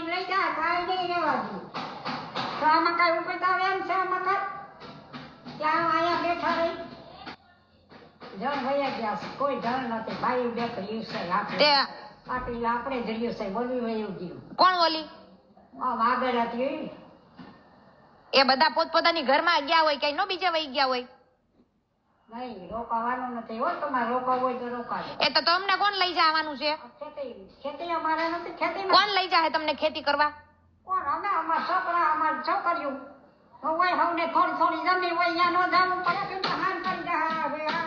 કાઢીને લઈ જાય કાંઈ નહીં રહેવા દઉં તો આમાં મકાઈ ઉપડતા આવે એમ છે આમાં મકાઈ ત્યાં અહીંયા બેઠા રહી જણ વયા ગયા છે કોઈ જણ નથી ભાઈ બે તો છે આપણે પાટીલ આપણે જ છે બોલી વયું ગયું કોણ બોલી આગળ હતી એ બધા પોતપોતાની ઘરમાં ગયા હોય ક્યાંય નો બીજે વહી ગયા હોય. નહીં રોકાવાનું નથી. હો તમારે રોકાવું હોય તો રોકાજો. એ તો તમને કોણ લઈ જવાનું છે? ખેતી ખેતી અમારે નથી ખેતી કોણ લઈ જાય તમને ખેતી કરવા? કોણ? અમે અમાર છોકરા અમાર છોકરીઓ. હોય હવને થોડી થોડી જમીન હોય ત્યાં ન જવું પડે કે હાન કરી જાય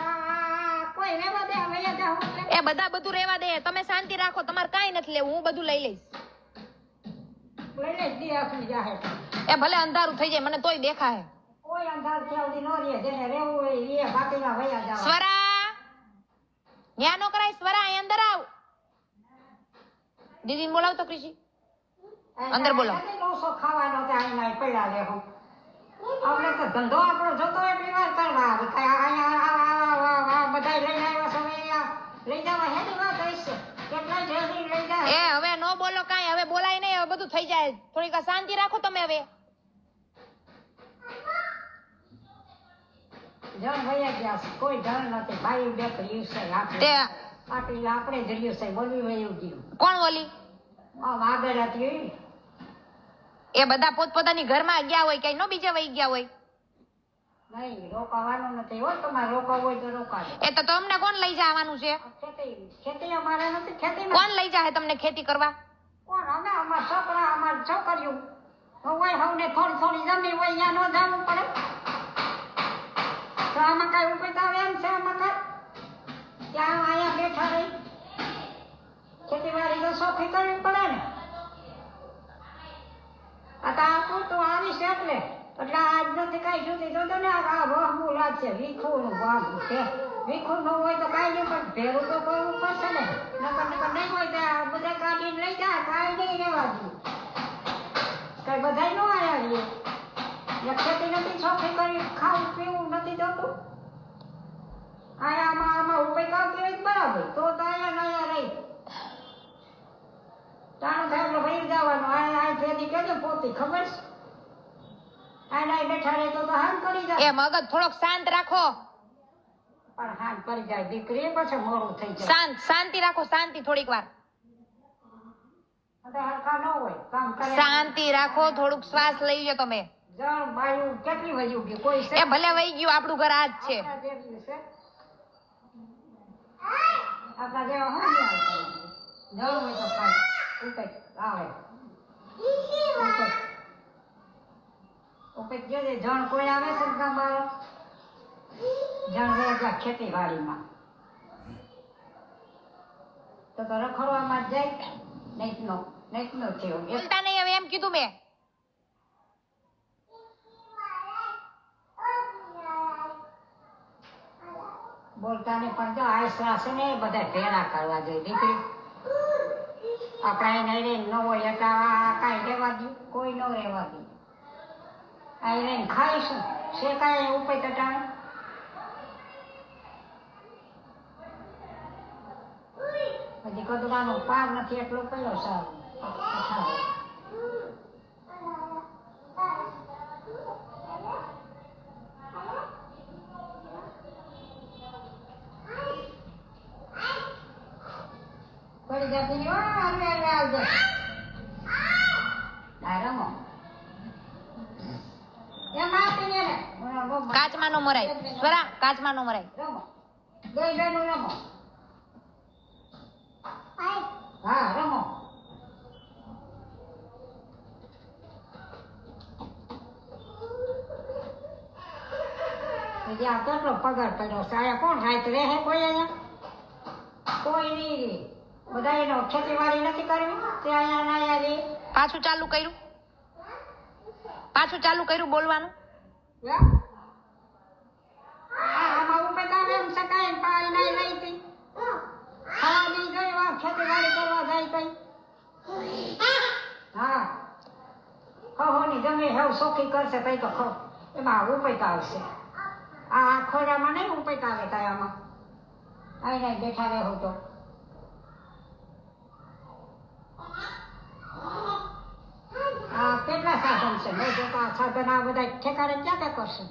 કોઈ રહેવા દે હવે એ જાવું એ બધા બધું રહેવા દે. તમે શાંતિ રાખો તમારે કઈ નથી લેવું હું બધું લઈ લઈશ. લઈ લે દી આપી જાહે. એ ભલે અંધારું થઈ જાય મને તોય દેખાય. કોઈ અંધાર થયા સુધી ન રહે જેને રહેવું હોય એ બાકીના વયા જાવ. સ્વરા! ન્યા નો કરાય સ્વરા અહીં અંદર આવ. દીદીને બોલાવ તો કૃષિ. અંદર બોલો. લોસો ખાવાનો ત્યાં એના પડ્યા લે હું. આપણે તો ધંધો આપણો જોતો એટલી વાર કરવા. આવે અહીંયા બધાય લઈને આવ્યા અહીંયા લઈ જવા હેની વાત હશે કેટલાય જલ્દી લઈ જાય. એ હવે નો બોલો કાંઈ હવે બોલાય નહીં હવે બધું થઈ જાય. થોડીક શાંતિ રાખો તમે હવે. જણ વયા ગયા છે. કોઈ જણ નથી. ભાઈ બે તો છે. તે પાટીલ આપણે જ છે બોલી વયું ગયું કોણ હતી એ. બધા પોતપોતાની ઘરમાં ગયા હોય ક્યાંય નો બીજે વહી ગયા હોય. નહીં રોકાવાનું નથી. હો તમારે રોકાવું હોય તો રોકાજો. એ તો તમને કોણ લઈ જવાનું છે? ખેતી ખેતી અમારે નથી ખેતી કોણ લઈ જાય તમને ખેતી કરવા? કોણ? અમે અમાર છોકરા અમાર છોકરીઓ. હોય હવને થોડી થોડી જમીન હોય ત્યાં ન જવું પડે. તો આમાં કાંઈ ઉપડતા આવે એમ છે આમાં કાંઈ? ત્યાં અહીંયા બેઠા રહી. ખેતીવાડી તો સોખી કરવી પડે ને. આ તો આ પૂરતું આવી એટલે. એટલે આજ નથી કાંઈ સુધી તો તો ને આ વહમું લાગશે. વીખુંનું વાહમું છે. વીખું ન હોય તો કાંઈ નહીં, પણ ભેરું તો કરવું પડશે ને. નકર નકર નહીં હોય તો બધા કાઢીને લઈ જાય કાંઈ નહીં રહેવા દઉં કાંઈ બધાય નો આયા રહીએ ખેતી નથી છોકરી કરી ખાવું પીવું નથી જોતું. આયા આમાં ઉપાય કરતી હોય બરાબર તો તો આયા ને રહી. તાણું થાય એટલે ભાઈ જવાનું. આ આ ખેતી કેજો પોતી ખબર છે? આ બેઠા રહે તો તો હાન કરી જાય. એ મગજ થોડોક શાંત રાખો. પણ હાન કરી જાય. દીકરી પછી મોડું થઈ જાય. શાંત શાંતિ રાખો શાંતિ થોડીક વાર. શાંતિ રાખો થોડુંક શ્વાસ લઈ લો તમે. જણ બાયું કેટલી વયું ગયું? કોઈ એ ભલે વહી ગયું આપણું ઘર આ જ છે? આપણા જેવું હોય ને હોય તો ખાય ઉપેજ આવે. ઉપેજ જોજે જણ કોઈ આવે છે ને જણ રહ્યા ખેતીવાડીમાં. તો તો રખડવામાં જ જાય. નૈતનો નૈતનો થયો. બોલતા નહીં હવે એમ કીધું મેં. બોલતા ને પણ જો આશરા છે ને, બધા ભેરા કરવા જોઈએ. દીકરી, આપણા રહીને ન હોય એટલે કાંઈ રહેવા દઉં કોઈ ન રહેવા દઉં આ રહીને ખાઈશું શેકાય ઉપર તટાણ હજી કદુરાનો પાર નથી એટલો કયો સારું. પડી જતી નહીં, "ઓ, હાલે, હાલે, આવજે." આ રમો. એમ આપીને ને, રમો. કાચમાં નો મરાય સ્વરા કાચમાં નો મરાય રમો. બે બેનું રમો. હા, રમો. હજી આ કેટલો પગાર પડ્યો છે આયા કોણ રાત રહે કોઈ અહીંયા કોઈ નહીં રે બધા એનો ખેતીવાડી નથી કરવી તે અહીંયા ના અહીંયા પાછું ચાલુ કર્યું. પાછું ચાલુ કર્યું બોલવાનું. યા? આમાં ઉભે એમ શકાય પાણી નહીં લઈ તી ખાવા નહીં વા ખેતીવાડી કરવા જાય કઈ હા. ખહોની જમીન હેવ સોખી કરશે તઈ તો ખો. એમાં ઉપૈતા આવશે. આ ખોરામાં નહીં ઉપેતા આવે અહીં નહીં બેઠા રહેવું તો. આવશે મેં જોતા આ સાધન આ બધા ઠેકાણે ક્યાં ક્યાં કરશે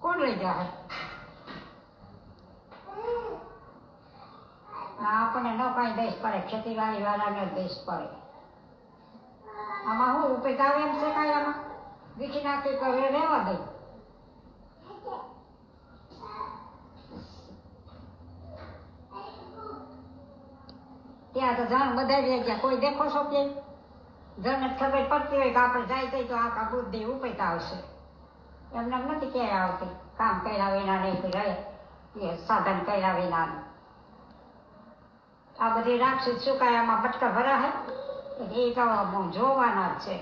કોણ લઈ જાય આપણને ન કાંઈ દેશ પડે ખેતીવાડી વાળાને દેશ પડે આમાં હું ઉપેત આવે એમ છે કાંઈ આમાં વીખી નાખી હવે રહેવા દઈ ત્યાં તો જાણ બધા ગયા. કોઈ દેખો છો કે? જણને ખબર પડતી હોય કે આપણે જાય જઈ તો આખા બુદ્ધિ ઉપેતા આવશે એમને એમ નથી ક્યાંય આવતી કામ કર્યા વિના નહીં રહે એ સાધન કર્યા વિના આ બધી રાક્ષસ સુકાયામાં પટકા ભરા હે એ તો બહુ જોવાના જ છે.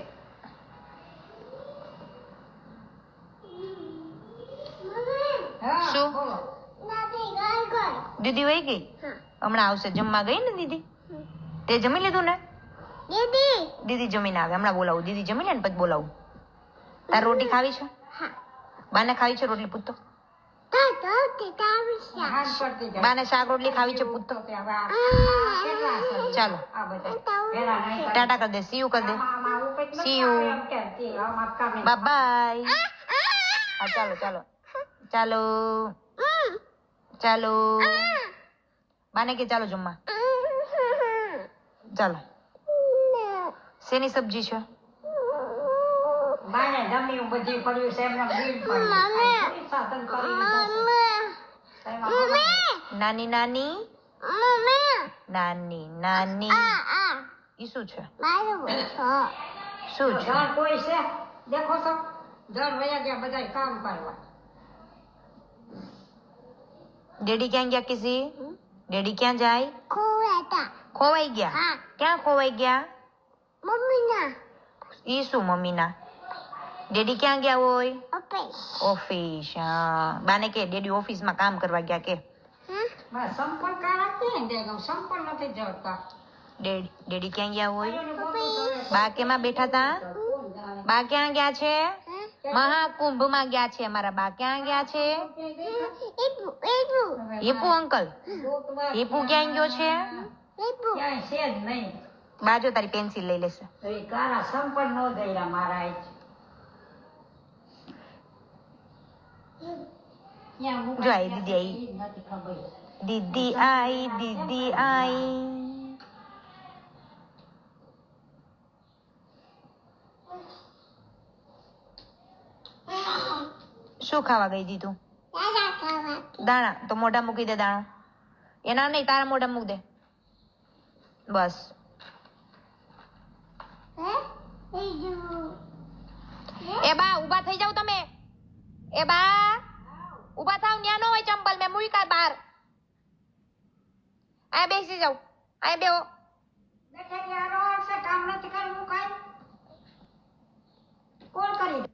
દીદી વહી ગઈ? હમણાં આવશે જમવા ગઈ ને દીદી? તે જમી લીધું ને? દીદી. જમીને આવે. હમણાં બોલાવું. દીદી જમી લે ને પછી બોલાવું. તાર રોટી ખાવી છે? બાને ખાવી છે રોટલી? પૂછતો. જાય. બાને શાક રોટલી ખાવી છે? પૂછતો. તો હવે આ- આ કેટલા છે? ચાલો. ટાટા કરી દે. સીયુ કરી દે. સીયુ બાય હા ચાલો ચાલો. ચાલો. ચાલો. બાને કે ચાલો જમવા. ચાલો. શેની સબ્જી છે? બાને જમ્યું બધું પડ્યું છે એમને બીજ પડ્યું. સાધન કરીને જશે. એમાં બધા- નાની નાની? નાની નાની. ઈ શું છે? શું છે? કોઈ છે? દેખો છો? જણ વયા ગયા બધા કામ કરવા ડેડી ક્યાં ગયા કિસી? ડેડી ક્યાં જાય? ખોવાઈ ગયા. ક્યાં ખોવાઈ ગયા? ઈ શું મમ્મીના. ડેડી ક્યાં ગયા હોય? ઓફિસ. હા. બાને કે ડેડી ઓફિસમાં કામ કરવા ગયા કે? સંપર્ક રાખતી ને સંપર્ક નથી જડતા. ડેડી ડેડી ક્યાં ગયા હોય? બા કેમાં બેઠા તા? બા ક્યાં ગયા છે? મહાકુંભમાં ગયા છે અમારા બા. ક્યાં ગયા છે? હિપુ અંકલ હિપુ ક્યાં ગયો છે? ક્યાંય છે જ નહીં બા જો તારી પેન્સિલ લઈ લેશે. તો એ કારા નો મારા જો આઈ દીદી આઈ. દીદી આઈ દીદી આઈ. શું ખાવા ગઈ દીધું દાણા. તો મોઢા મૂકી દે દાણા. એના નહીં તારા મોઢા મૂક દે. બસ. એ બા ઊભા થઈ જાવ તમે. એ બા ઊભા થાવ, ન્યા નો હોય ચંપલ મેં મુઈકા બહાર. આ બેસી જાવ આ બેહો. બેઠા યારો આવશે. કામ નથી કરવું કાઈ. કોણ કરી?